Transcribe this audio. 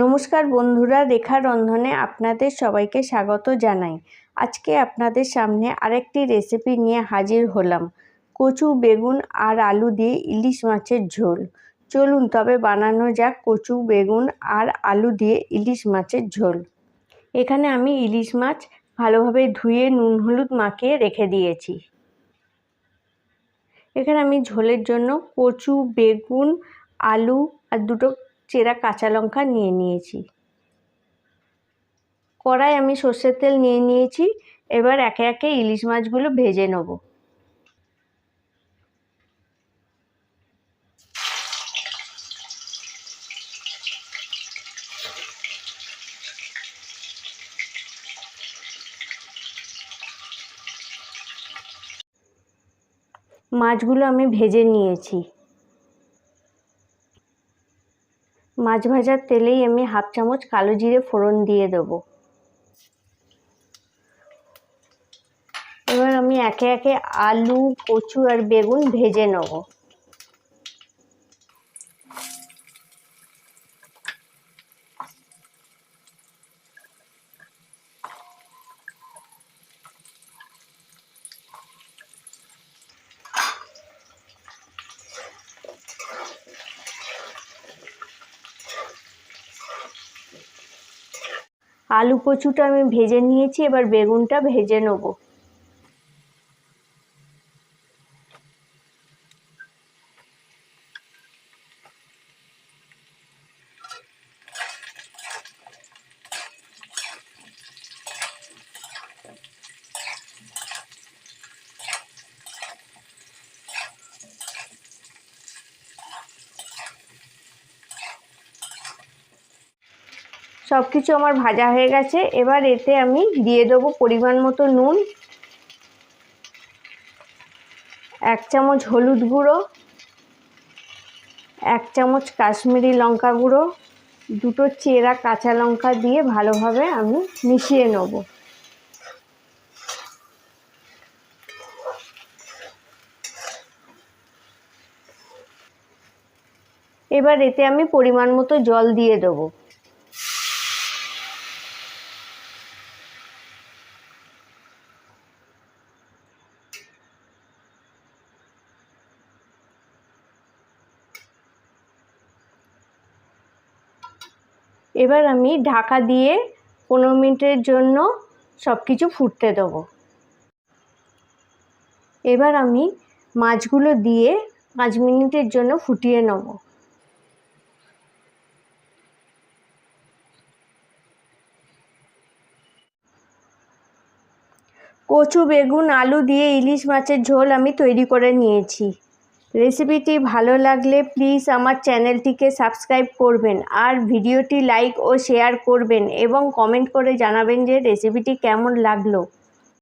নমস্কার বন্ধুরা, রেখা রন্ধনে আপনাদের সবাইকে স্বাগত জানাই। আজকে আপনাদের সামনে আরেকটি রেসিপি নিয়ে হাজির হলাম। কচু, বেগুন আর আলু দিয়ে ইলিশ মাছের ঝোল। চলুন তবে বানানো যাক কচু, বেগুন আর আলু দিয়ে ইলিশ মাছের ঝোল। এখানে আমি ইলিশ মাছ ভালোভাবে ধুয়ে নুন হলুদ মাখিয়ে রেখে দিয়েছি। এখানে আমি ঝোলের জন্য কচু, বেগুন, আলু আর দুটো চেরা কাঁচা লঙ্কা নিয়ে নিয়েছি। কড়াই আমি সর্ষের তেল নিয়ে নিয়েছি, এবার একে একে ইলিশ মাছগুলো ভেজে নেব। মাছগুলো আমি ভেজে নিয়েছি। মাছ ভাজার তেলেই আমি হাফ চামচ কালো জিরে ফোড়ন দিয়ে দেব। এবার আমি একে একে আলু, কচু আর বেগুন ভেজে নেব। আলু কচুটা আমি ভেজে নিয়েছি এবার বেগুনটা ভেজে নেব। সব কিছু আমার ভাজা হয়ে গেছে। এবার এতে আমি দিয়ে দেবো পরিমাণ মতো নুন, এক চামচ হলুদ গুঁড়ো, এক চামচ কাশ্মীরি লঙ্কা গুঁড়ো, দুটো চেরা কাঁচা লঙ্কা দিয়ে ভালোভাবে আমি মিশিয়ে নেব। এবার এতে আমি পরিমাণ মতো জল দিয়ে দেবো। এবার আমি ঢাকা দিয়ে পনেরো মিনিটের জন্য সব কিছু ফুটতে দেবো। এবার আমি মাছগুলো দিয়ে পাঁচ মিনিটের জন্য ফুটিয়ে নেব। কচু, বেগুন, আলু দিয়ে ইলিশ মাছের ঝোল আমি তৈরি করে নিয়েছি। রেসিপিটি ভালো লাগলে প্লিজ আমার চ্যানেলটিকে সাবস্ক্রাইব করবেন আর ভিডিওটি লাইক ও শেয়ার করবেন এবং কমেন্ট করে জানাবেন যে রেসিপিটি কেমন লাগল।